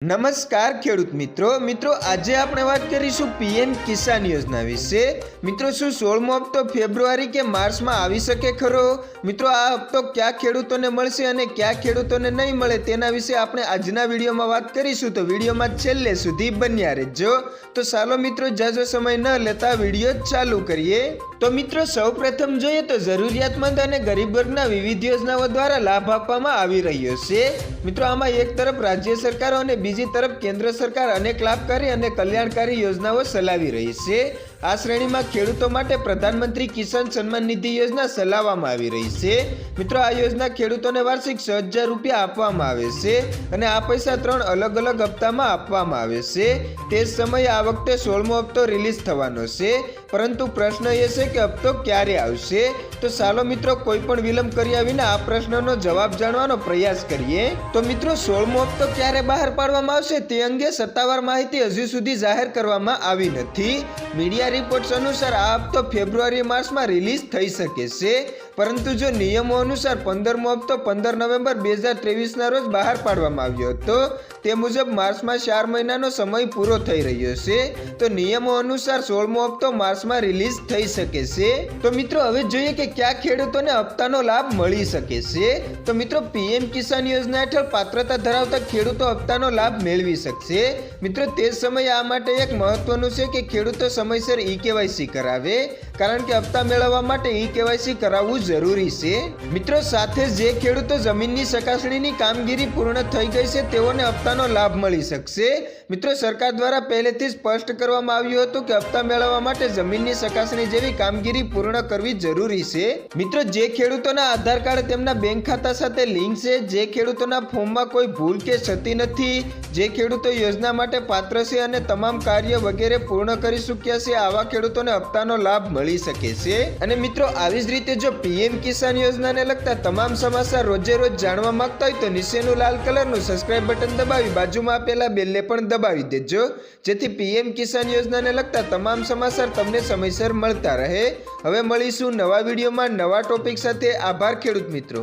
નમસ્કાર ખેડૂત મિત્રો. મિત્રો, આજે આપણે વાત કરીશું પીએમ કિસાન યોજના વિશે. મિત્રો, શું સોળમો હપ્તો ફેબ્રુઆરી કે માર્ચમાં આવી શકે ખરો? મિત્રો, આ હપ્તો કયા ખેડૂતોને મળશે અને કયા ખેડૂતોને નહીં મળે તેના વિશે આપણે આજના વિડીયોમાં વાત કરીશું. તો વિડીયોમાં છેલ્લે સુધી બન્યા રહેજો. તો ચાલો મિત્રો જાજો સમય ન લેતા વીડિયો ચાલુ કરીએ. તો મિત્રો, સૌપ્રથમ જોઈએ તો જરૂરિયાતમંદ અને ગરીબ વર્ગના વિવિધ યોજનાઓ દ્વારા લાભ આપવામાં આવી રહ્યો છે. મિત્રો, આમાં એક તરફ રાજ્ય સરકારો અને બીજી તરફ કેન્દ્ર સરકાર અનેક લાભકારી અને કલ્યાણકારી યોજનાઓ ચલાવી રહી છે. આ શ્રેણીમાં ખેડૂતો માટે પ્રધાનમંત્રી કિસાન સન્માન નિધિ યોજના ચલાવવામાં આવી રહી છે. મિત્રો, આ યોજના ખેડૂતોને વાર્ષિક છ રૂપિયા આપવામાં આવે છે અને આ પૈસા ત્રણ અલગ અલગ હપ્તામાં આપવામાં આવે છે. તે સમયે આ વખતે સોળમો હપ્તો રિલીઝ થવાનો છે. પરંતુ પ્રશ્ન એ છે કે હપ્તો ક્યારે આવશે? તો ચાલો મિત્રો, કોઈ પણ વિલંબ કર્યા વિના આ પ્રશ્નનો જવાબ જાણવાનો પ્રયાસ કરીએ. તો મિત્રો, સોળમો હપ્તો ક્યારે બહાર પાડવામાં આવશે તે અંગે સત્તાવાર માહિતી હજુ સુધી જાહેર કરવામાં આવી નથી. મીડિયા રિપોર્ટ્સ અનુસાર આ હપ્તો ફેબ્રુઆરી માસમાં રિલીઝ થઈ શકે છે. પરંતુ જો નિયમો અનુસાર પંદરમો હપ્તો પંદર નવેમ્બર બે હજાર ત્રેવીસના રોજ બહાર પાડવામાં આવ્યો હતો, તે મુજબ માર્ચમાં ચાર મહિનાનો સમય પૂરો થઈ રહ્યો છે, તો નિયમો અનુસાર સોળમો હપ્તો માર્ચમાં રિલીઝ થઈ શકે છે. તો મિત્રો, હવે જોઈએ કે કયા ખેડૂતોને હપ્તાનો લાભ મળી શકે છે. તો મિત્રો, પીએમ કિસાન યોજના હેઠળ પાત્રતા ધરાવતા ખેડૂતો હપ્તાનો લાભ મેળવી શકશે. મિત્રો, તે સમયે આ માટે એક મહત્વનું છે કે ખેડૂતો સમયસર ઈ કેવાયસી કરાવે. કારણ કે હપ્તા મેળવવા માટે ઈ કેવાયસી કરાવવું જરૂરી છે. મિત્રો, સાથે જે ખેડૂતો જમીનની ચકાસણીની કામગીરી પૂર્ણ થઈ ગઈ છે, તેઓને હપ્તાનો લાભ મળી શકશે. મિત્રો, સરકાર દ્વારા પહેલેથી સ્પષ્ટ કરવામાં આવ્યું હતું કે હપ્તા મેળવવા માટે જમીનની ચકાસણી જેવી કામગીરી પૂર્ણ કરવી જરૂરી છે. મિત્રો, જે ખેડૂતોના આધાર કાર્ડ તેમના બેંક ખાતા સાથે લિંક છે, જે ખેડૂતોના ફોર્મમાં કોઈ ભૂલ કે ક્ષતિ નથી, જે ખેડૂતો યોજના માટે પાત્ર છે અને તમામ કાર્ય વગેરે પૂર્ણ કરી ચૂક્યા છે, આવા ખેડૂતોને હપ્તાનો લાભ મળી શકે છે. અને મિત્રો, આવી જ રીતે જો પીએમ કિસાન યોજનાને લગતા તમામ સમાચાર રોજે રોજ જાણવા માંગતા હોય તો નીચેનું લાલ કલરનું સબસ્ક્રાઇબ બટન દબાવી બાજુમાં આપેલા બેલને પણ દબાવી દેજો. જેથી પીએમ કિસાન યોજનાને લગતા તમામ સમાચાર તમને સમયસર મળતા રહે. હવે મળીશું નવા વિડીયોમાં નવા ટોપિક સાથે. આભાર ખેડૂત મિત્રો.